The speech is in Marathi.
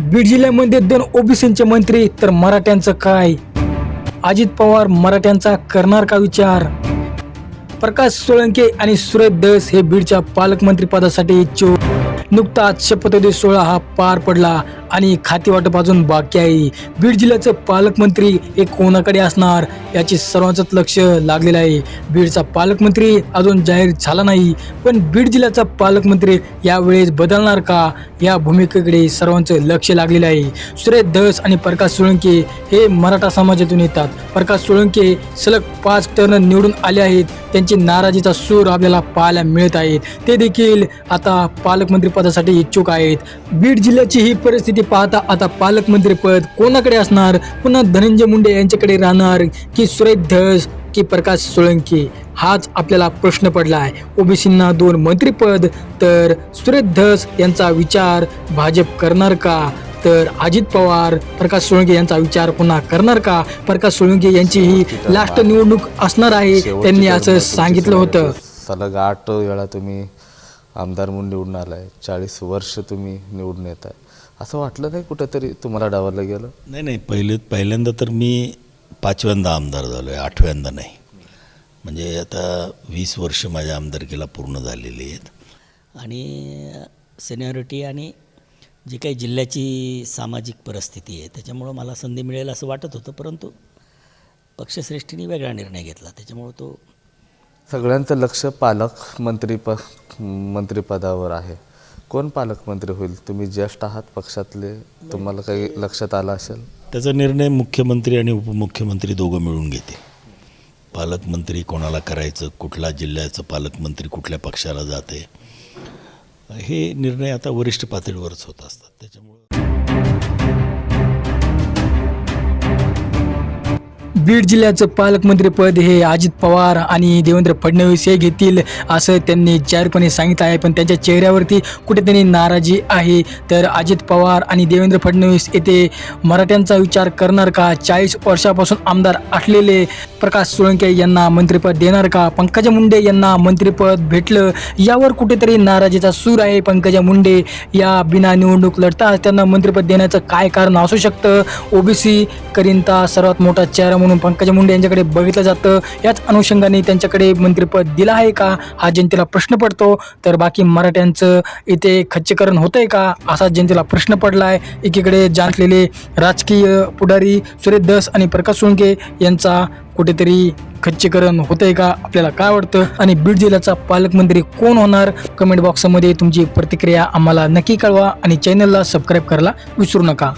बीड जिल्ह्यामध्ये दोन ओबीसींचे मंत्री तर मराठ्यांचं काय? अजित पवार मराठ्यांचा करणार का विचार? प्रकाश सोळंके आणि सुरेश दस हे बीडच्या पालकमंत्री पदासाठी इच्छुक नुकताच शपथविधी सोहळा हा पार पडला आणि खाते वाटप अजून बाकी आहे. बीड जिल्ह्याचं पालकमंत्री हे कोणाकडे असणार याची सर्वांचंच लक्ष लागलेलं आहे. बीडचा पालकमंत्री अजून जाहीर झाला नाही पण बीड जिल्ह्याचा पालकमंत्री यावेळेस बदलणार का या भूमिकेकडे सर्वांचं लक्ष लागलेलं आहे. सुरेश धस आणि प्रकाश सोळंके हे मराठा समाजातून येतात. प्रकाश सोळंके सलग पाच टर्न निवडून आले आहेत. त्यांची नाराजीचा सूर आपल्याला पाहायला मिळत आहेत. ते देखील आता पालकमंत्री पदासाठी इच्छुक आहेत. बीड जिल्ह्याची ही परिस्थिती पाहता आता पालकमंत्री पद कोणाकडे असणार? पुन्हा धनंजय मुंडे यांच्याकडे राहणार की सुरेश धस की प्रकाश सोळंकी? हाच आपल्याला प्रश्न पडला आहे ओबीसींना दोन मंत्रीपद तर सुरेश धस यांचा विचार भाजप करणार का? तर अजित पवार प्रकाश सोळंके यांचा विचार पुन्हा करणार का? प्रकाश सोळंके यांची ही लास्ट निवडणूक असणार आहे त्यांनी असं सांगितलं होतं. सलग आठ वेळा तुम्ही आमदार म्हणून निवडून आलाय चाळीस वर्ष तुम्ही निवडून येत आहे असं वाटलं नाही कुठेतरी? तुम्हाला डावरलं गेलं? नाही नाही पहिले पहिल्यांदा तर मी पाचव्यांदा आमदार झालो आहे आठव्यांदा नाही. म्हणजे आता वीस वर्ष माझ्या आमदारकीला पूर्ण झालेली आहेत. आणि सिनियरिटी आणि जी काही जिल्ह्याची सामाजिक परिस्थिती आहे त्याच्यामुळं मला संधी मिळेल असं वाटत होतं परंतु पक्षश्रेष्ठीने वेगळा निर्णय घेतला. त्याच्यामुळं तो सगळ्यांचं लक्ष पालक मंत्री प मंत्रिपदावर आहे. कोण पालकमंत्री होईल? तुम्ही ज्येष्ठ आहात पक्षातले तुम्हाला काही लक्षात आलं असेल? त्याचा निर्णय मुख्यमंत्री आणि उपमुख्यमंत्री दोघं मिळून घेते. पालकमंत्री कोणाला करायचं कुठल्या जिल्ह्याचं पालकमंत्री कुठल्या पक्षाला जाते हे निर्णय आता वरिष्ठ पातळीवरच होत असतात. त्याच्यामुळं बीड जिल्ह्याचं पालकमंत्रीपद हे अजित पवार आणि देवेंद्र फडणवीस हे घेतील असं त्यांनी जाहीरपणे सांगितलं आहे. पण त्यांच्या चेहऱ्यावरती कुठेतरी नाराजी आहे. तर अजित पवार आणि देवेंद्र फडणवीस येथे मराठ्यांचा विचार करणार का? चाळीस वर्षापासून आमदार असलेले प्रकाश सोळंके यांना मंत्रिपद देणार का? पंकजा मुंडे यांना मंत्रिपद भेटलं यावर कुठेतरी नाराजीचा सूर आहे. पंकजा मुंडे या बिना निवडणूक लढता त्यांना मंत्रिपद देण्याचं काय कारण असू शकतं? ओबीसी करिता सर्वात मोठा चेहरा म्हणून पंकजा मुंडे यांच्याकडे बघितलं जातं. याच अनुषंगाने त्यांच्याकडे मंत्रिपद दिलं आहे का? हा जनतेला प्रश्न पडतो. तर बाकी मराठ्यांचं इथे खच्चीकरण होतंय का? असा जनतेला प्रश्न पडला आहे एकीकडे जाणलेले राजकीय पुढारी सुरेश दस आणि प्रकाश सोळंके यांचा कुठेतरी खच्चीकरण होतंय का? आपल्याला काय वाटतं? आणि बीड जिल्ह्याचा पालकमंत्री कोण होणार? कमेंट बॉक्समध्ये तुमची प्रतिक्रिया आम्हाला नक्की कळवा आणि चॅनलला सबस्क्राईब करायला विसरू नका.